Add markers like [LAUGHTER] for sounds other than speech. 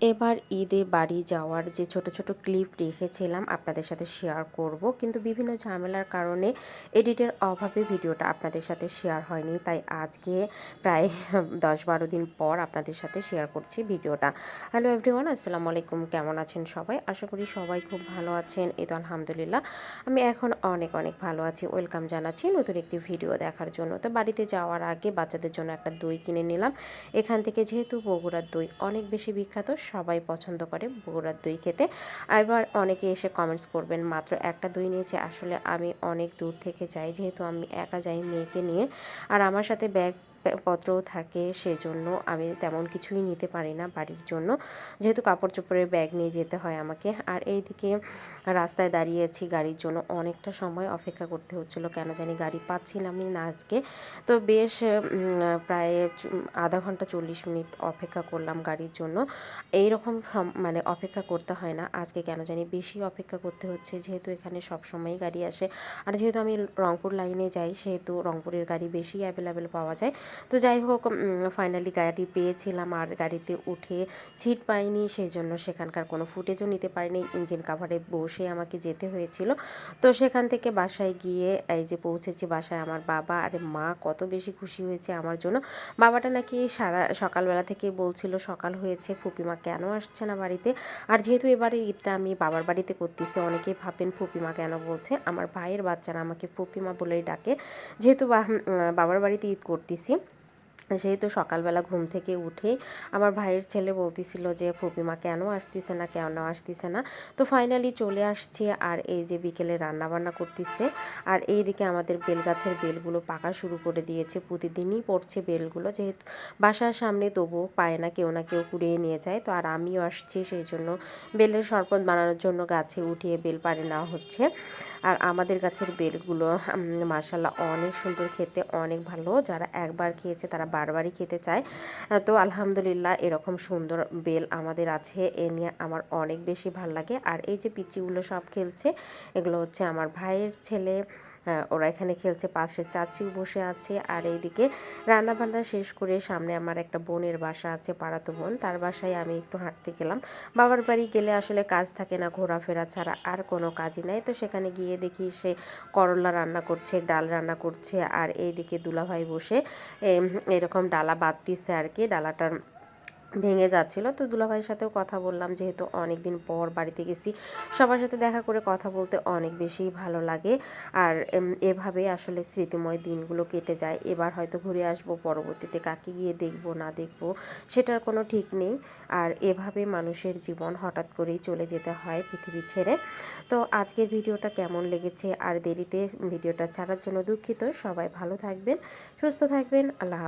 এবার ঈদে বাড়ি যাওয়ার যে ছোট ছোট ক্লিপ রেখেছিলাম আপনাদের সাথে শেয়ার করব। কিন্তু বিভিন্ন ঝামেলার কারণে এডিটের অভাবে ভিডিওটা আপনাদের সাথে শেয়ার হয়নি। তাই আজকে প্রায় [LAUGHS] দশ বারো দিন পর আপনাদের সাথে শেয়ার করছি ভিডিওটা। হ্যালো এভরিওয়ান আসসালামু আলাইকুম। কেমন আছেন সবাই? আশা করি সবাই খুব ভালো আছেন। এই তো আলহামদুলিল্লাহ, আমি এখন অনেক অনেক ভালো আছি। ওয়েলকাম জানাচ্ছি নতুন একটি ভিডিও দেখার জন্য। তো বাড়িতে যাওয়ার আগে বাচ্চাদের জন্য একটা দই কিনে নিলাম। এখান থেকে যেহেতু বগুড়ার দই অনেক বেশি বিখ্যাত সবাই পছন্দ করে বগুড়ার দই খেতে। এবার অনেকে এসে কমেন্টস করবেন, মাত্র একটা দই নিয়েছে, আসলে আমি অনেক দূর থেকে যাই, যেহেতু আমি একা যাই মেয়েকে নিয়ে। আর আমার সাথে ব্যাগ পত্রও থাকে, সেজন্য আমি তেমন কিছুই নিতে পারি না বাড়ির জন্য। যেহেতু কাপড় চোপড়ের ব্যাগ নিয়ে যেতে হয় আমাকে। আর এই এইদিকে রাস্তায় দাঁড়িয়েছি গাড়ির জন্য। অনেকটা সময় অপেক্ষা করতে হচ্ছিল। কেন জানি গাড়ি পাচ্ছিলামই না আজকে। তো বেশ প্রায় আধা ঘণ্টা চল্লিশ মিনিট অপেক্ষা করলাম গাড়ির জন্য। এই রকম মানে অপেক্ষা করতে হয় না। আজকে কেন জানি বেশি অপেক্ষা করতে হচ্ছে। যেহেতু এখানে সব সময়ই গাড়ি আসে। আর যেহেতু আমি রংপুর লাইনে যাই, সেহেতু রংপুরের গাড়ি বেশি অ্যাভেলেবেল পাওয়া যায়। তো যাই হোক ফাইনালি গাড়ি পেয়েছিলাম আর গাড়িতে উঠে সিট পাইনি সেই জন্য সেখানকার কোনো ফুটেজও নিতে পারিনি। ইঞ্জিন কাভারে বসে আমাকে যেতে হয়েছিল। তো সেখান থেকে বাসায় গিয়ে এই যে পৌঁছেছি বাসায় আমার বাবা। আর মা, কত বেশি খুশি হয়েছে আমার জন্য। বাবাটা নাকি সারা সকালবেলা থেকে বলছিল, সকাল হয়েছে, ফুপিমা কেন আসছে না বাড়িতে? আর যেহেতু এবারে ঈদটা আমি বাবার বাড়িতে করতেছি, অনেকেই ভাবেন ফুপিমা কেন বলছে। আমার ভাইয়ের বাচ্চারা আমাকে ফুপিমা বলেই ডাকে। যেহেতু বাবার বাড়িতে ঈদ করতেছি সেহেতু সকালবেলা ঘুম থেকে উঠে আমার ভাইয়ের ছেলে বলতেছিল যে ফুপিমা কেন আসতেছে না? কেন আসতেছে না? তো ফাইনালি চলে আসছে আর এই যে বিকেলে রান্না বান্না করতেছে আর এই দিকে আমাদের বেলগাছের বেলগুলো পাকা শুরু করে দিয়েছে। প্রতিদিনই পড়ছে বেলগুলো যেহেতু বাসার সামনে তবুও পায় না, কেউ না কেউ কুড়িয়ে নিয়ে যায়। তো আর আমিও আসছি সেই জন্য বেলের শরবত বানানোর জন্য গাছে উঠিয়ে বেল পাড়ে নেওয়া হচ্ছে। আর আমাদের গাছের বেলগুলো মাসাল্লাহ অনেক সুন্দর খেতে, অনেক ভালো। যারা একবার খেয়েছে তারা বারবারই খেতে চায়। তো আলহামদুলিল্লাহ এরকম সুন্দর বেল আমাদের আছে। এ নিয়ে আমার অনেক বেশি ভালো লাগে। আর এই যে পিচিগুলো সব খেলছে, এগুলো হচ্ছে আমার ভাইয়ের ছেলে ওরা এখানে খেলছে, পাশে চাচিও বসে আছে। আর এইদিকে রান্নাবান্না শেষ করে সামনে আমার একটা বোনের বাসা আছে, পাড়াতো বোন। তার বাসায় আমি একটু হাঁটতে গেলাম। বাবার বাড়ি গেলে আসলে কাজ থাকে না, ঘোরাফেরা ছাড়া আর কোনো কাজই নাই। তো সেখানে গিয়ে দেখি সে করলা রান্না করছে, ডাল রান্না করছে। আর এইদিকে দুলাভাই বসে এরকম ডালা বাঁধতিছে আর কি। ডালাটার ভেঙে যাচ্ছিল। তো দুলাভাইয়ের সাথেও কথা বললাম, যেহেতু অনেক দিন পর বাড়িতে গেছি, সবার সাথে দেখা করে কথা বলতে অনেক বেশি ভালো লাগে। আর এভাবে আসলে স্মৃতিময় দিনগুলো কেটে যায়। এবার হয়তো ঘুরে আসব, পরবর্তীতে কাকে গিয়ে দেখব, না দেখব, সেটার কোনো ঠিক নেই। আর এভাবে মানুষের জীবন হঠাৎ করেই চলে যেতে হয় পৃথিবী ছেড়ে। তো আজকের ভিডিওটা কেমন লেগেছে? আর দেরিতে ভিডিওটা ছাড়ার জন্য দুঃখিত। সবাই ভালো থাকবেন, সুস্থ থাকবেন, আল্লাহ